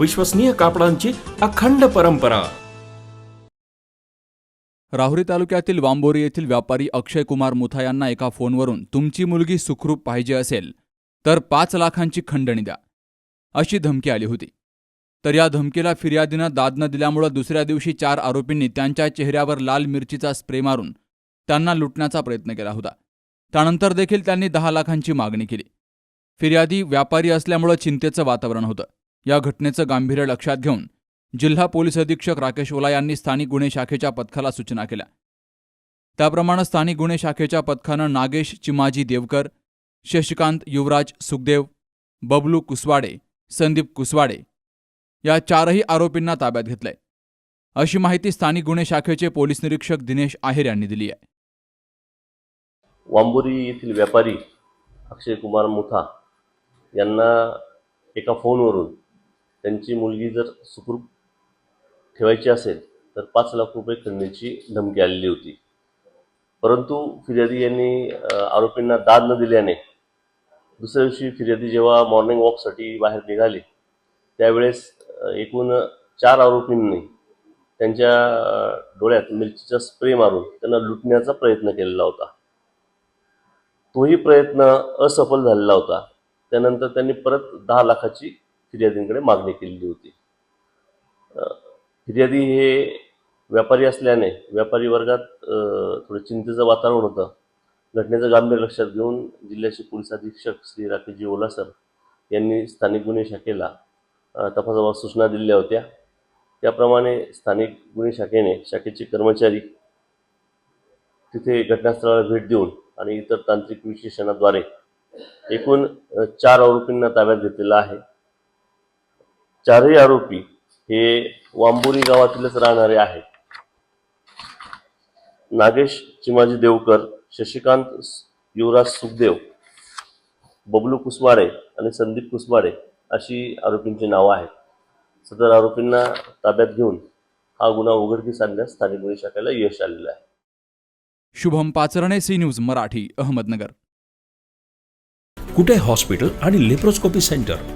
विश्वसनीय कापडांची अखंड परंपरा. राहुरी तालुक्यातील वांबोरी येथील व्यापारी अक्षय कुमार मुथा यांना एका फोनवरून तुमची मुलगी सुखरूप पाहिजे असेल तर पाच लाखांची खंडणी द्या. अशी धमकी आली होती. तर या धमकीला फिर्यादीनं दाद न दिल्यामुळं दुसऱ्या दिवशी चार आरोपींनी त्यांच्या चेहऱ्यावर लाल मिरचीचा स्प्रे मारून त्यांना लुटण्याचा प्रयत्न केला होता. त्यानंतर देखील त्यांनी दहा लाखांची मागणी केली. फिर्यादी व्यापारी असल्यामुळं चिंतेचं वातावरण होतं. या घटनेचं गांभीर्य लक्षात घेऊन जिल्हा पोलीस अधीक्षक राकेश ओला यांनी स्थानिक गुन्हे शाखेच्या पथकाला सूचना केल्या. त्याप्रमाणे स्थानिक गुन्हे शाखेच्या पथकानं नागेश चिमाजी देवकर शशिकांत युवराज सुखदेव बबलू कुसवाडे संदीप कुसवाडे या चारही आरोपींना ताब्यात घेतलंय. अशी माहिती स्थानिक गुन्हे शाखेचे पोलीस निरीक्षक दिनेश आहेर यांनी दिली आहे. वांबोरी येथील व्यापारी अक्षय कुमार मुथा यांना एका फोनवरून त्यांची मुलगी जर सुखरूप ठेवायची असेल तर पाच लाख रुपये खंडण्याची धमकी आलेली होती. परंतु फिर्यादी यांनी आरोपींना दाद न दिल्याने दुसऱ्या दिवशी फिर्यादी जेव्हा मॉर्निंग वॉकसाठी बाहेर निघाले त्यावेळेस एकूण चार आरोपींनी त्यांच्या डोळ्यात मिरचीचा स्प्रे मारून त्यांना लुटण्याचा प्रयत्न केलेला होता. तोही प्रयत्न असफल झालेला होता. त्यानंतर त्यांनी परत दहा लाखाची फिर्यादींकडे मागणी केलेली होती. फिर्यादी हे व्यापारी असल्याने व्यापारी वर्गात थोडं चिंतेचं वातावरण होतं. घटनेचं गांभीर्य लक्षात घेऊन जिल्ह्याचे पोलीस अधीक्षक श्री राकेशजी ओला सर यांनी स्थानिक गुन्हे शाखेला तपासाबाबत सूचना दिलेल्या होत्या. त्याप्रमाणे स्थानिक गुन्हे शाखेने शाखेचे कर्मचारी तिथे घटनास्थळाला भेट देऊन आणि इतर तांत्रिक विश्लेषणाद्वारे एकूण चार आरोपींना ताब्यात घेतलेला आहे. चारही आरोपी हे वांबोरी गावातीलच राहणारे आहेत. नागेश चिमाजी देवकर शशिकांत युवराज सुखदेव बबलू कुसमाडे आणि संदीप कुसमाडे अशी आरोपींची नावं आहेत. सदर आरोपींना ताब्यात घेऊन हा गुन्हा उघडकीस आणण्यास स्थानिक गुन्हे शाखेला यश आलेलं आहे. Shubham Pacharne C News Marathi Ahmednagar. Kute hospital आणि लेप्रोस्कोपी सेंटर?